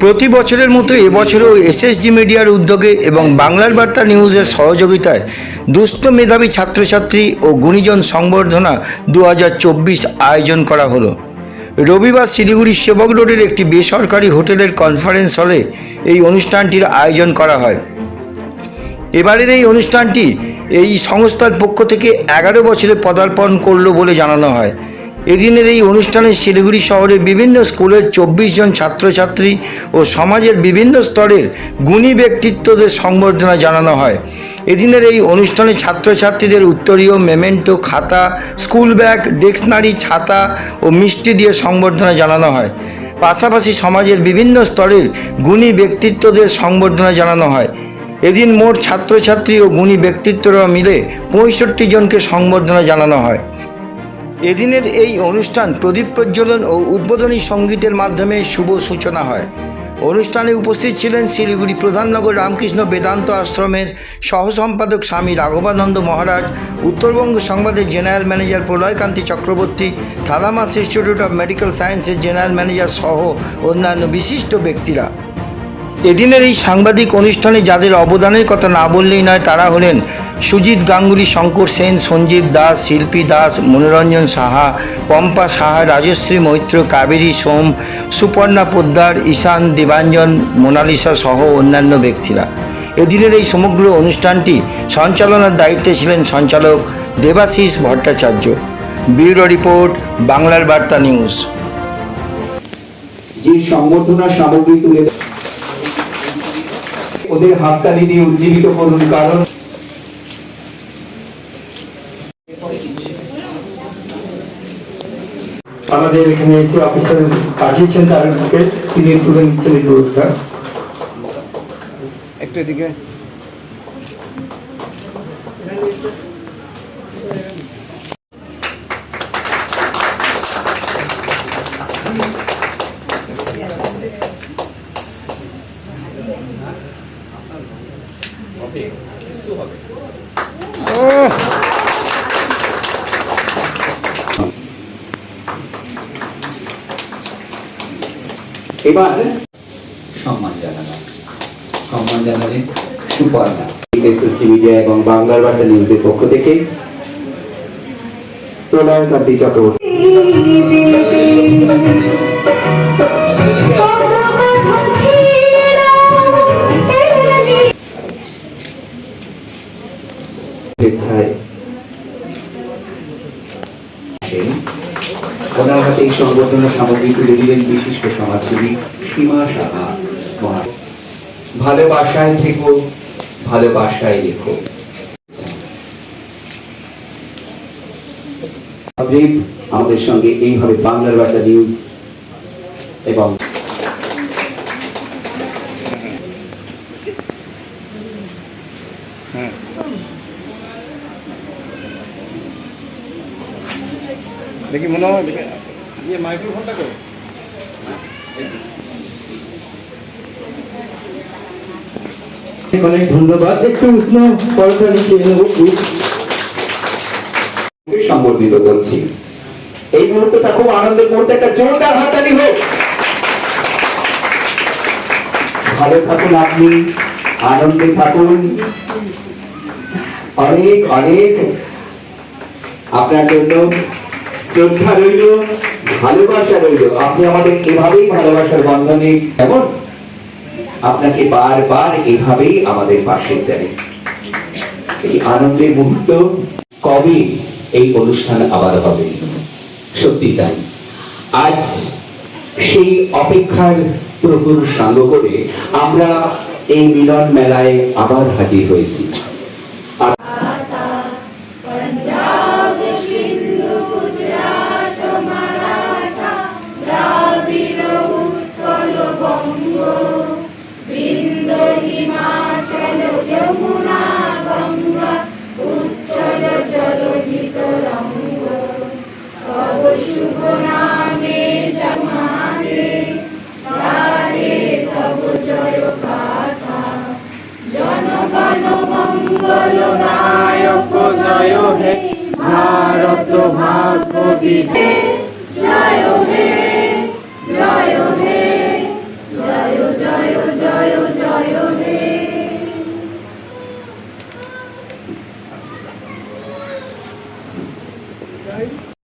প্রতি বছরের মতো এবছরও এসএসজি মিডিয়ার উদ্যোগে এবং বাংলার বার্তা নিউজের সহযোগিতায় দুস্থ মেধাবী ছাত্রছাত্রী ও গুণীজন সংবর্ধনা দু হাজার চব্বিশ আয়োজন করা হলো। রবিবার শিলিগুড়ি সেবক রোডের একটি বেসরকারি হোটেলের কনফারেন্স হলে এই অনুষ্ঠানটির আয়োজন করা হয়। এবারের এই অনুষ্ঠানটি এই সংস্থার পক্ষ থেকে এগারো বছরে পদার্পণ করল বলে জানানো হয়। এদিনের এই অনুষ্ঠানে শিলিগুড়ি শহরের বিভিন্ন স্কুলের চব্বিশ জন ছাত্রছাত্রী ও সমাজের বিভিন্ন স্তরের গুণী ব্যক্তিত্বদের সংবর্ধনা জানানো হয়। এদিনের এই অনুষ্ঠানে ছাত্রছাত্রীদের উত্তরীয় মেমেন্টো, খাতা, স্কুল ব্যাগ, ডিকশনারি, ছাতা ও মিষ্টি দিয়ে সংবর্ধনা জানানো হয়। পাশাপাশি সমাজের বিভিন্ন স্তরের গুণী ব্যক্তিত্বদের সংবর্ধনা জানানো হয়। এদিন মোট ছাত্রছাত্রী ও গুণী ব্যক্তিত্বরা মিলে পঁয়ষট্টি জনকে সংবর্ধনা জানানো হয়। এদিনের এই অনুষ্ঠান প্রদীপ প্রজ্বলন ও উদ্বোধনী সঙ্গীতের মাধ্যমে শুভ সূচনা হয়। অনুষ্ঠানে উপস্থিত ছিলেন শিলিগুড়ি প্রধাননগর রামকৃষ্ণ বেদান্ত আশ্রমের সহসম্পাদক স্বামী রাঘবানন্দ মহারাজ, উত্তরবঙ্গ সংবাদের general manager Pralaykanti Chakraborty Thalamus institute of medical সায়েন্সের জেনারেল ম্যানেজার সহ অন্যান্য বিশিষ্ট ব্যক্তিরা। এদিনের এই সাংবাদিক অনুষ্ঠানে যাদের অবদানের কথা না বললেই নয়, তারা হলেন সুজিত গাঙ্গুলি, শঙ্কর সেন, সঞ্জীব দাস, শিল্পী দাস, মনোরঞ্জন সাহা, পম্পা সাহা, রাজশ্রী মৈত্র, কাবেরী সোম, সুপর্ণা পোদ্দার, ঈশান দেবাঞ্জন, মোনালিসা সহ অন্যান্য ব্যক্তিরা। এদিনের এই সমগ্র অনুষ্ঠানটি সঞ্চালনার দায়িত্বে ছিলেন সঞ্চালক দেবাশিস ভট্টাচার্য। ব্যুরো রিপোর্ট, বাংলার বার্তা নিউজ। যে সামগ্রী তুলে ওদের হাততালি দিয়ে উজ্জীবিত করুন, কারণ আমাদের এখানে যে অফিসার পাঠিয়েছেন তার থেকে তিনি তুলে নিচ্ছেন এই পুরস্কার একটু এদিকে। এবার সম্মান জানানো সম্মান জানালেন সুপর্ণা। এসএসটি মিডিয়া এবং বাংলার বার্তা নিউজের পক্ষ থেকে প্রলয় কান্তি চক্রবর্তী। স্বেচ্ছায়। আসেন। ওনার হাতে এই সংবর্ধনা সামগ্রী তুলে দিলেন বিশিষ্ট সমাজসেবী সীমা সাহা। মহা ভালোবাসায় থেকো ভালোবাসায় আবৃত আমাদের সঙ্গে এইভাবে বাংলার বার্তা নিউজ এবং দেখি মনে হয় দেখি। ইয়ে মাইক্রোফোনটা করো। অনেক ধন্যবাদ। একটু উষ্ণ পরোটা নিচে নেব সম্বর্ধিত করছি এই মুহূর্তটা খুব আনন্দের মুহূর্তে একটা জোরদার হাততালি হোক। ভালো থাকুন আপনি আনন্দে থাকুন। অনেক অনেক আপনার জন্য শ্রদ্ধা রইল, ভালোবাসা রইল। আপনি আমাদের এভাবেই ভালোবাসার বন্ধনে কেমন আপনাকে বারবার এভাবেই আমাদের পাশে চাই এই আনন্দের মুহূর্ত কবে এই অনুষ্ঠান আবার হবে? সত্যি তাই। আজ সেই অপেক্ষার প্রকুর সাঙ্গ করে আমরা এই মিলন মেলায় আবার হাজির হয়েছি। জনগণমঙ্গলদায়ক জয় হে ভারত ভাগ্য বিধে জয় হে জয় হে জয় জয় জয় জয় হে Right?